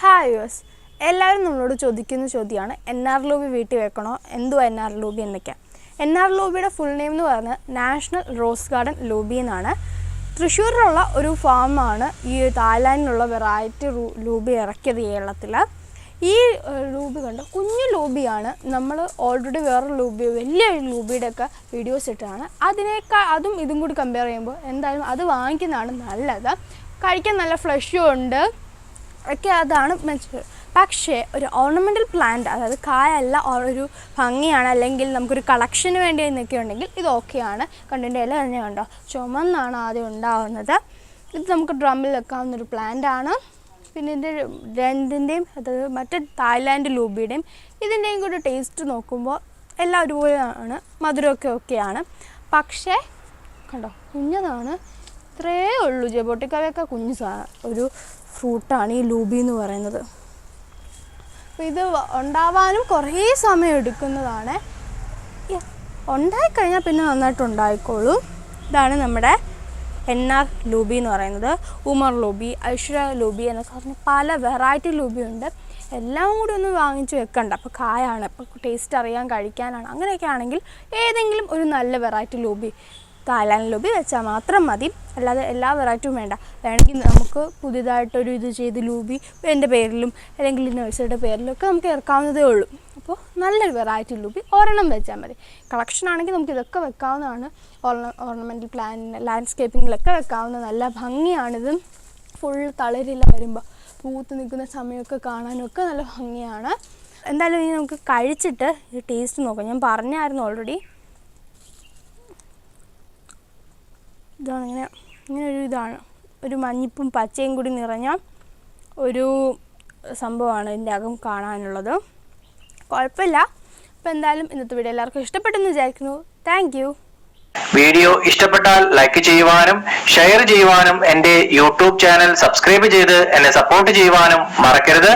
Hi use എല്ലാവരും നമ്മളോട് ചോദിക്കുന്ന ചോദ്യമാണ് എൻ ആർ ലോബി വീട്ടിൽ വെക്കണോ? എന്തോ എൻ ആർ ലോബി എന്നൊക്കെ. എൻ ആർ ലോബിയുടെ ഫുൾ നെയിം എന്ന് പറഞ്ഞാൽ നാഷണൽ റോസ് ഗാർഡൻ ലോബി എന്നാണ്. തൃശ്ശൂരിലുള്ള ഒരു ഫാമാണ് ഈ തായ്ലാൻഡിലുള്ള വെറൈറ്റി ലൂബി ഇറക്കിയത് കേരളത്തിൽ. ഈ ലൂബി കണ്ട്? കുഞ്ഞു ലൂബിയാണ് നമ്മൾ ഓൾറെഡി വേറെ ലൂബി വലിയ ലൂബിയുടെ ഒക്കെ വീഡിയോസ് ഇട്ടതാണ്. അതിനേക്കാൾ അതും ഇതും കൂടി കമ്പയർ ചെയ്യുമ്പോൾ എന്തായാലും അത് വാങ്ങിക്കുന്നതാണ് നല്ലത്. കഴിക്കാൻ നല്ല ഫ്ലഷും ഉണ്ട്. ഒക്കെ അതാണ് മെച്ചൂർ പക്ഷേ ഒരു ഓർണമെന്റൽ പ്ലാന്റ് അതായത് കായല്ല ഒരു ഭംഗിയാണ് അല്ലെങ്കിൽ നമുക്കൊരു കളക്ഷന് വേണ്ടി എന്നൊക്കെ ഉണ്ടെങ്കിൽ ഇത് ഓക്കെയാണ് കണ്ടിന്റെ ഇല തന്നെ കണ്ടോ? ചുമന്നാണ് ആദ്യം ഉണ്ടാവുന്നത്. ഇത് നമുക്ക് ഡ്രമ്മിൽ വെക്കാവുന്ന ഒരു പ്ലാന്റ് ആണ്. പിന്നെ ഇതിന്റെ രണ്ടിന്റെയും അതായത് മറ്റേ തായ്ലാൻഡ് ലൂബിയുടെയും ഇതിന്റെയും കൂടെ ടേസ്റ്റ് നോക്കുമ്പോൾ എല്ലാം ഒരുപോലെയാണ്. മധുരമൊക്കെ ഓക്കെയാണ് പക്ഷേ കണ്ടോ കുഞ്ഞതാണ്. ഇത്രയേ ഉള്ളൂ. ജബോട്ടിക്കാവയൊക്കെ കുഞ്ഞു സാ ഒരു ഫ്രൂട്ടാണ് ഈ ലൂബി എന്ന് പറയുന്നത്. അപ്പോൾ ഇത് ഉണ്ടാവാനും കുറേ സമയം എടുക്കുന്നതാണ്. ഉണ്ടായിക്കഴിഞ്ഞാൽ പിന്നെ നന്നായിട്ട് ഉണ്ടായിക്കോളും ഇതാണ് നമ്മുടെ എൻ ആർ ലൂബി എന്ന് പറയുന്നത്. ഉമർ ലൂബി ഐശ്വര്യ ലൂബി എന്നൊക്കെ പറഞ്ഞ് പല വെറൈറ്റി ലൂബി ഉണ്ട്. എല്ലാം കൂടി ഒന്ന് വാങ്ങിച്ച് വെക്കണ്ട. അപ്പോൾ കായാണ്. അപ്പോൾ ടേസ്റ്റ് അറിയാൻ കഴിക്കാനാണ്. അങ്ങനെയൊക്കെ ആണെങ്കിൽ ഏതെങ്കിലും ഒരു നല്ല വെറൈറ്റി ലൂബി ലൂബി വെച്ചാൽ മാത്രം മതി. അല്ലാതെ എല്ലാ വെറൈറ്റിയും വേണ്ട. വേണമെങ്കിൽ നമുക്ക് പുതിയതായിട്ടൊരു ഇത് ചെയ്ത് ലൂബി എന്റെ പേരിലും അല്ലെങ്കിൽ നഴ്സറിയുടെ പേരിലും ഒക്കെ നമുക്ക് ഇറക്കാവുന്നതേ ഉള്ളൂ. അപ്പോൾ നല്ലൊരു വെറൈറ്റി ലൂബി ഒരെണ്ണം വെച്ചാൽ മതി. കളക്ഷൻ ആണെങ്കിൽ നമുക്ക് ഇതൊക്കെ വെക്കാവുന്നതാണ്. ഓർണമെന്റൽ പ്ലാൻ ലാൻഡ്സ്കേപ്പിങ്ങിലൊക്കെ വെക്കാവുന്ന നല്ല ഭംഗിയാണിത്. ഫുൾ തളരില്ല വരുമ്പോൾ പൂത്ത് നിൽക്കുന്ന സമയമൊക്കെ കാണാനൊക്കെ നല്ല ഭംഗിയാണ്. എന്തായാലും ഇനി നമുക്ക് കഴിച്ചിട്ട് ടേസ്റ്റ് നോക്കാം. ഞാൻ പറഞ്ഞായിരുന്നു ഓൾറെഡി ഇതാണ്. ഇങ്ങനെ ഇങ്ങനെ ഒരു ഇതാണ്. ഒരു മഞ്ഞിപ്പും പച്ചയും കൂടി നിറഞ്ഞ ഒരു സംഭവമാണ് ഇതിന്റെ അകം കാണാനുള്ളത്. കുഴപ്പമില്ല. അപ്പോൾ എന്തായാലും ഇന്നത്തെ വീഡിയോ എല്ലാവർക്കും ഇഷ്ടപ്പെട്ടെന്ന് വിചാരിക്കുന്നു. താങ്ക് വീഡിയോ ഇഷ്ടപ്പെട്ടാൽ ലൈക്ക് ചെയ്യുവാനും ഷെയർ ചെയ്യുവാനും എന്റെ യൂട്യൂബ് ചാനൽ സബ്സ്ക്രൈബ് ചെയ്ത് എന്നെ സപ്പോർട്ട് ചെയ്യുവാനും മറക്കരുത്.